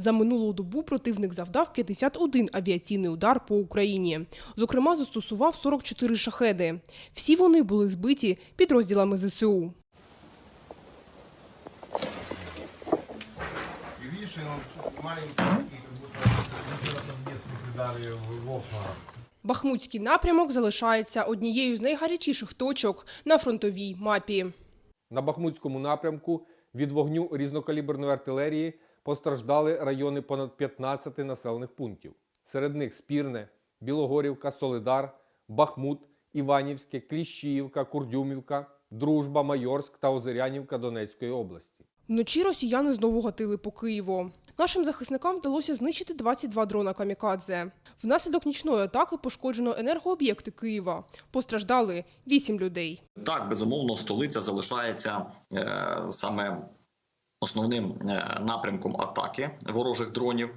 За минулу добу противник завдав 51 авіаційний удар по Україні. Зокрема, застосував 44 шахеди. Всі вони були збиті підрозділами ЗСУ. Бахмутський напрямок залишається однією з найгарячіших точок на фронтовій мапі. На Бахмутському напрямку від вогню різнокаліберної артилерії постраждали райони понад 15 населених пунктів. Серед них Спірне, Білогорівка, Солидар, Бахмут, Іванівське, Кліщіївка, Курдюмівка, Дружба, Майорськ та Озерянівка Донецької області. Вночі росіяни знову гатили по Києву. Нашим захисникам вдалося знищити 22 дрона камікадзе. Внаслідок нічної атаки пошкоджено енергооб'єкти Києва. Постраждали 8 людей. Так, безумовно, столиця залишається е, саме основним е, напрямком атаки ворожих дронів.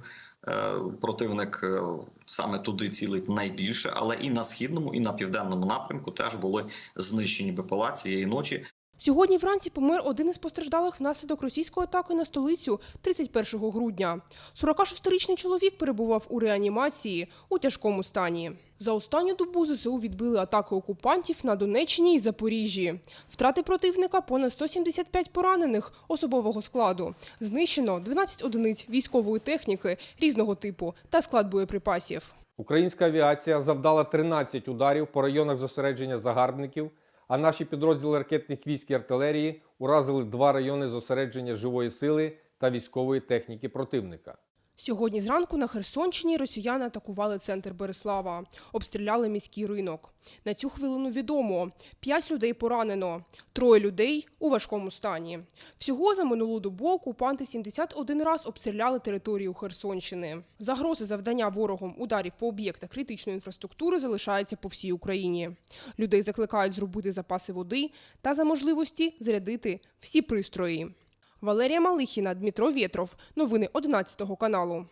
Е, противник е, саме туди цілить найбільше, але і на східному, і на південному напрямку теж були знищені БПЛА цієї ночі. Сьогодні вранці помер один із постраждалих внаслідок російської атаки на столицю 31 грудня. 46-річний чоловік перебував у реанімації у тяжкому стані. За останню добу ЗСУ відбили атаки окупантів на Донеччині і Запоріжжі. Втрати противника понад 175 поранених особового складу. Знищено 12 одиниць військової техніки різного типу та склад боєприпасів. Українська авіація завдала 13 ударів по районах зосередження загарбників, а наші підрозділи ракетних військ і артилерії уразили два райони зосередження живої сили та військової техніки противника. Сьогодні зранку на Херсонщині росіяни атакували центр Береслава, обстріляли міський ринок. На цю хвилину відомо – п'ять людей поранено, троє людей у важкому стані. Всього за минулу добу окупанти 71 раз обстріляли територію Херсонщини. Загрози завдання ворогом ударів по об'єктах критичної інфраструктури залишаються по всій Україні. Людей закликають зробити запаси води та за можливості зарядити всі пристрої. Валерія Малихіна, Дмитро Вєтров. Новини 11 каналу.